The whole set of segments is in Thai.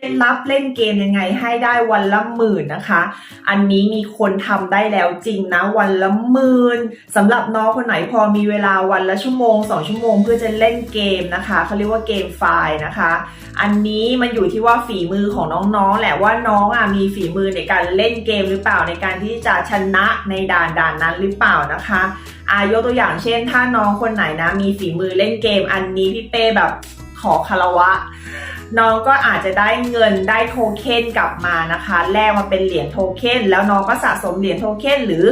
เคล็ดลับเล่นเกมยังไงให้ได้วันละหมื่นนะคะ อันนี้มีคนทำได้แล้วจริงนะวันละหมื่นสำหรับน้องคนไหนพอมีเวลาวันละชั่วโมงสองชั่วโมงเพื่อจะเล่นเกมนะคะเขาเรียกว่าเกมไฟล์นะคะ อันนี้มันอยู่ที่ว่าฝีมือของน้องๆแหละว่าน้องอะมีฝีมือในการเล่นเกมหรือเปล่าในการที่จะชนะในด่านด่านนั้นหรือเปล่านะคะอายกตัวอย่างเช่น ถ้าน้องคนไหนนะมีฝีมือเล่นเกม อันนี้พี่เป้แบบขอคารวะ น้องก็อาจจะได้เงินได้โทเค็นกลับมานะคะ แลกมาเป็นเหรียญโทเค็นแล้วน้องก็สะสมเหรียญโทเค็นหรือ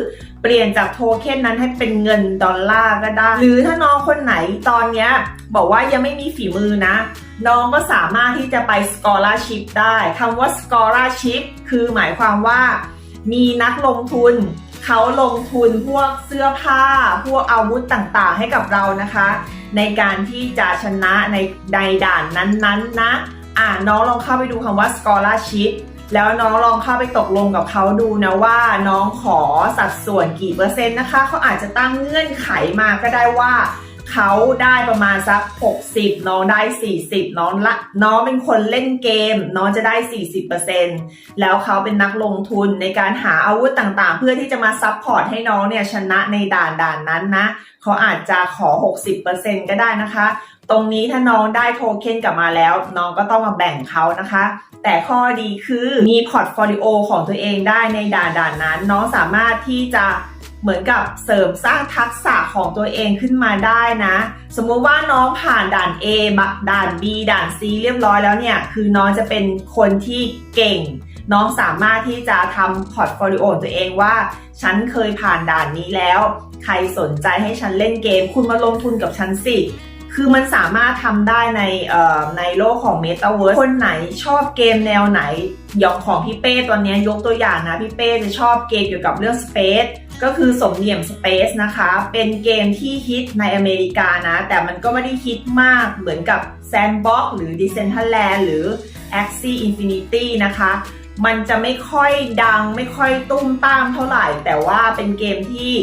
เปลี่ยนจากโทเค็นนั้นให้เป็นเงินดอลลาร์ก็ได้ หรือถ้าน้องคนไหนตอนเนี้ยบอกว่ายังไม่มีฝีมือนะ น้องก็สามารถที่จะไป scholarship ได้คำว่า scholarship คือหมายความว่า มีนักลงทุนเขาลงทุนพวกเสื้อผ้า พวกอาวุธต่างๆ ให้กับเรานะคะ ในการที่จะชนะในในด่านนั้นๆนะ อ่าน้องลองเข้าไปดูคำว่า scholarship แล้วน้องลองเข้าไปตกลงกับเขาดูนะว่าน้องขอสัดส่วนกี่เปอร์เซ็นต์นะคะเขาอาจจะตั้งเงื่อนไขมาก็ได้ว่า เขาได้ประมาณสัก 60 น้องได้ 40 น้องละน้องเป็นคนเล่นเกม น้องจะได้ 40%แล้วเขาเป็นนักลงทุนในการหาอาวุธต่างๆ เพื่อที่จะมาซับพอร์ตให้น้องเนี่ยชนะในด่านด่านนั้นนะ เขาอาจจะขอ 60%ก็ได้นะคะ ตรงนี้ถ้าน้องได้โทเค็นกลับมาแล้ว น้องก็ต้องมาแบ่งเขานะคะแต่ข้อดีคือมีพอร์ตโฟลิโอของตัวเองได้ในด่านด่านนั้น น้องสามารถที่จะ เหมือนกับเสริมสร้างทักษะของตัวเองขึ้นมาได้นะ สมมุติว่าน้องผ่านด่าน A บะด่าน B ด่าน C เรียบร้อยแล้วเนี่ย คือน้องจะเป็นคนที่เก่ง น้องสามารถที่จะทำพอร์ตโฟลิโอตัวเองว่า ฉันเคยผ่านด่านนี้แล้ว ใครสนใจให้ฉันเล่นเกม คุณมาลงทุนกับฉันสิคือมันสามารถทำได้ในในโลกของ Metaverse คนไหนชอบเกมแนวไหนอย่างของพี่เป้ตอนนี้ยกตัวอย่างนะ พี่เป้จะชอบเกมเกี่ยวกับเรื่อง Space ก็คือสมเหลี่ยม Space นะคะ เป็นเกมที่ฮิตในอเมริกานะ แต่มันก็ไม่ได้ฮิตมากเหมือนกับ Sandbox หรือ Decentraland หรือ Axie Infinity นะคะ มันจะไม่ค่อยดังไม่ค่อยตุ้มตามเท่าไหร่ แต่ว่าเป็นเกมที่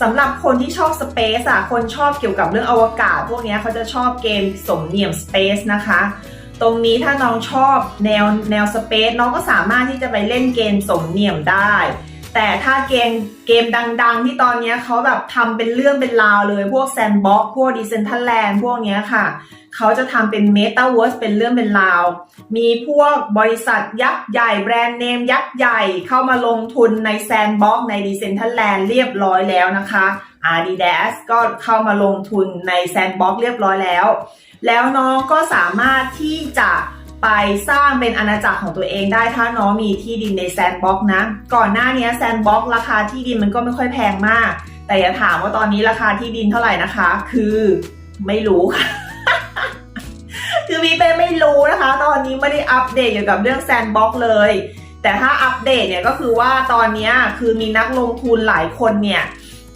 สำหรับคนที่ชอบสเปซอะคนชอบเกี่ยวกับเรื่องอวกาศ พวกนี้เขาจะชอบเกมสมเหลี่ยมสเปซนะคะ ตรงนี้ถ้าน้องชอบแนวแนวสเปซน้องก็สามารถที่จะไปเล่นเกมสมเหลี่ยมได้ แต่ถ้าเกมเกมดังๆ ที่ตอนนี้เขาแบบทำเป็นเรื่องเป็นราวเลย พวกแซนบ็อกพวกดิเซนทัลแลนด์พวกเนี้ยค่ะ เขาจะทำเป็นเมตาเวิร์สเป็นเรื่องเป็นราว มีพวกบริษัทยักษ์ใหญ่แบรนด์เนมยักษ์ใหญ่เข้ามาลงทุนในแซนบ็อกในดิเซนทัลแลนด์เรียบร้อยแล้วนะคะ Adidas ก็เข้ามาลงทุนในแซนบ็อกเรียบร้อยแล้ว แล้วน้องก็สามารถที่จะ ไปสร้างเป็นอาณาจักรของตัวเองได้ถ้าน้องมีที่ดินในแซนบ็อกนะ ก่อนหน้านี้แซนบ็อกราคาที่ดินมันก็ไม่ค่อยแพงมาก แต่อย่าถามว่าตอนนี้ราคาที่ดินเท่าไหร่นะคะ คือไม่รู้ค่ะคือพี่เป้ไม่รู้นะคะ ตอนนี้ไม่ได้อัปเดตเกี่ยวกับเรื่องแซนบ็อกเลย แต่ถ้าอัปเดตเนี่ยก็คือว่าตอนนี้คือมีนักลงทุนหลายคนเนี่ย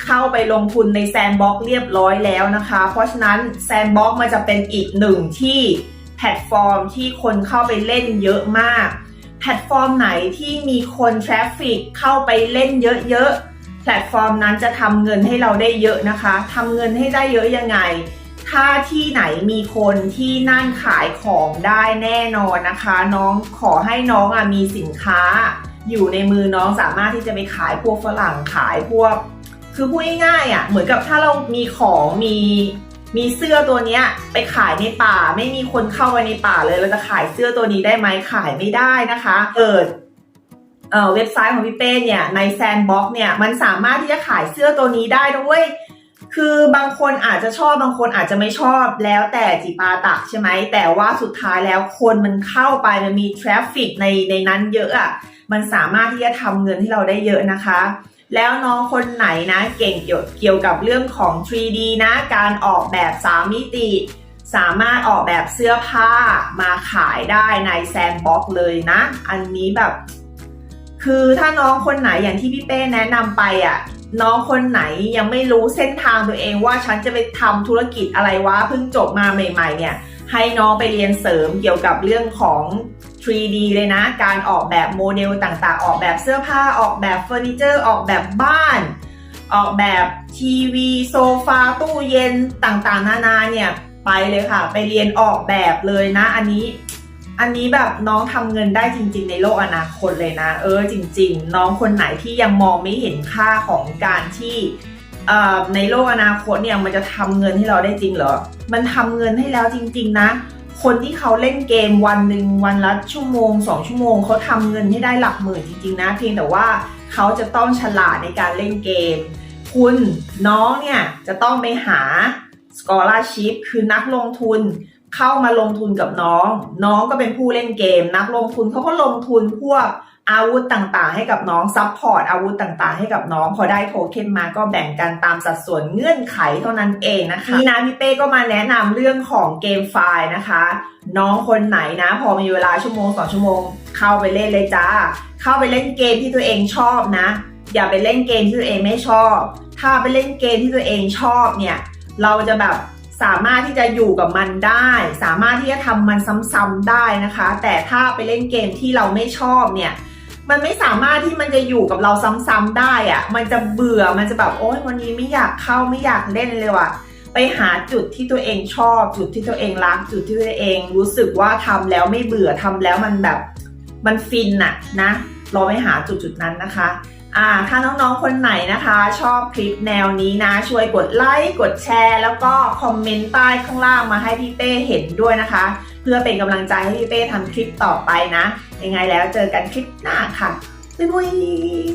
เข้าไปลงทุนในแซนบ็อกเรียบร้อยแล้วนะคะ เพราะฉะนั้นแซนบ็อกมันจะเป็นอีกหนึ่งที่ พลตฟอร์มที่คนเข้าไปเล่นเยอะมาก แพลตฟอร์มไหนที่มีคนทราฟฟิกเข้าไปเล่นเยอะๆ แพลตฟอร์มนั้นจะทำเงินให้เราได้เยอะนะคะทำเงินให้ได้เยอะยังไง ถ้าที่ไหนมีคนที่นั่นขายของได้แน่นอนนะคะ น้องขอให้น้องอะมีสินค้า อยู่ในมือน้องสามารถที่จะไปขายพวกฝรั่งขายพวก คือพูดง่ายๆอะเหมือนกับถ้าเรามีของมี มีเสื้อตัวเนี้ยไปขายในป่า ไม่มีคนเข้าไปในป่าเลยเราจะขายเสื้อตัวนี้ได้ไหมขายไม่ได้นะคะเปิดเอ่อเว็บไซต์ของพี่เป้เนี่ยในแซนบ็อกเนี่ยมันสามารถที่จะขายเสื้อตัวนี้ได้ด้วยคือบางคนอาจจะชอบบางคนอาจจะไม่ชอบแล้วแต่จิปาตะใช่ไหมแต่ว่าสุดท้ายแล้วคนมันเข้าไปมันมีทราฟฟิกในในนั้นเยอะอะมันสามารถที่จะทำเงินให้เราได้เยอะนะคะ แล้วน้องคนไหนนะเก่งเกี่ยวกับเรื่องของ 3D นะการออกแบบ 3 มิติ สามารถออกแบบเสื้อผ้ามาขายได้ในแซนบ็อกเลยนะ อันนี้แบบ คือถ้าน้องคนไหนอย่างที่พี่เป้แนะนำไปอะน้องคนไหนยังไม่รู้เส้นทางตัวเองว่าฉันจะไปทำธุรกิจอะไรวะเพิ่งจบมาใหม่ ๆ เนี่ย ให้น้องไปเรียนเสริมเกี่ยวกับเรื่องของ 3D เลยนะ การออกแบบโมเดลต่างๆ ออกแบบเสื้อผ้า ออกแบบเฟอร์นิเจอร์ ออกแบบบ้าน ออกแบบทีวีโซฟาตู้เย็นต่างๆ นานาเนี่ยไปเลยค่ะ ไปเรียนออกแบบเลยนะ อันนี้ อันนี้แบบน้องทำเงินได้จริง ๆ ในโลกอนาคตเลยนะ เออจริง ๆ น้องคนไหนที่ยังมองไม่เห็นค่าของการที่ ในโลกอนาคตเนี่ยมันจะทำเงินให้เราได้จริงเหรอ มันทำเงินให้แล้วจริง ๆ นะ คนที่เขาเล่นเกมวันหนึ่งวันละชั่วโมงสองชั่วโมงเขาทำเงินให้ได้หลักหมื่นจริง ๆ นะ เพียงแต่ว่าเขาจะต้องฉลาดในการเล่นเกม คุณน้องเนี่ยจะต้องไปหา scholarship คือนักลงทุนเข้ามาลงทุนกับน้อง น้องก็เป็นผู้เล่นเกม นักลงทุนเขาก็ลงทุนพวก อาวุธต่างๆ ให้กับน้องซัพพอร์ตอาวุธต่างๆ ให้กับน้อง พอได้โทเค็นมาก็แบ่งกันตามสัดส่วนเงื่อนไขเท่านั้นเองนะคะนี่นะพี่เป้ก็มาแนะนำเรื่องของเกมไฟล์นะคะ น้องคนไหนนะ พอมีเวลาชั่วโมงสองชั่วโมง เข้าไปเล่นเลยจ้า เข้าไปเล่นเกมที่ตัวเองชอบนะ อย่าไปเล่นเกมที่ตัวเองไม่ชอบ ถ้าไปเล่นเกมที่ตัวเองชอบเนี่ยเราจะแบบสามารถที่จะอยู่กับมันได้ สามารถที่จะทำมันซ้ำๆได้นะคะ แต่ถ้าไปเล่นเกมที่เราไม่ชอบเนี่ย มันไม่สามารถที่มันจะอยู่กับเราซ้ำๆได้อะมันจะเบื่อมันจะแบบโอ๊ยวันนี้ไม่อยากเข้าไม่อยากเล่นเลยว่ะไปหาจุดที่ตัวเองชอบ จุดที่ตัวเองรัก จุดที่ตัวเอง รู้สึกว่าทำแล้วไม่เบื่อทำแล้วมันแบบมันฟินอะนะเราไปหาจุดจุดๆนั้นนะคะอ่าถ้าน้องๆ คนไหนนะคะ ชอบคลิปแนวนี้นะ ช่วยกดไลค์กดแชร์ แล้วก็คอมเมนต์ใต้ข้างล่างมาให้พี่เป้เห็นด้วยนะคะ เพื่อเป็นกำลังใจให้พี่เป้ทำคลิปต่อไปนะ ยังไงแล้วเจอกันคลิปหน้าค่ะ บ๊ายบาย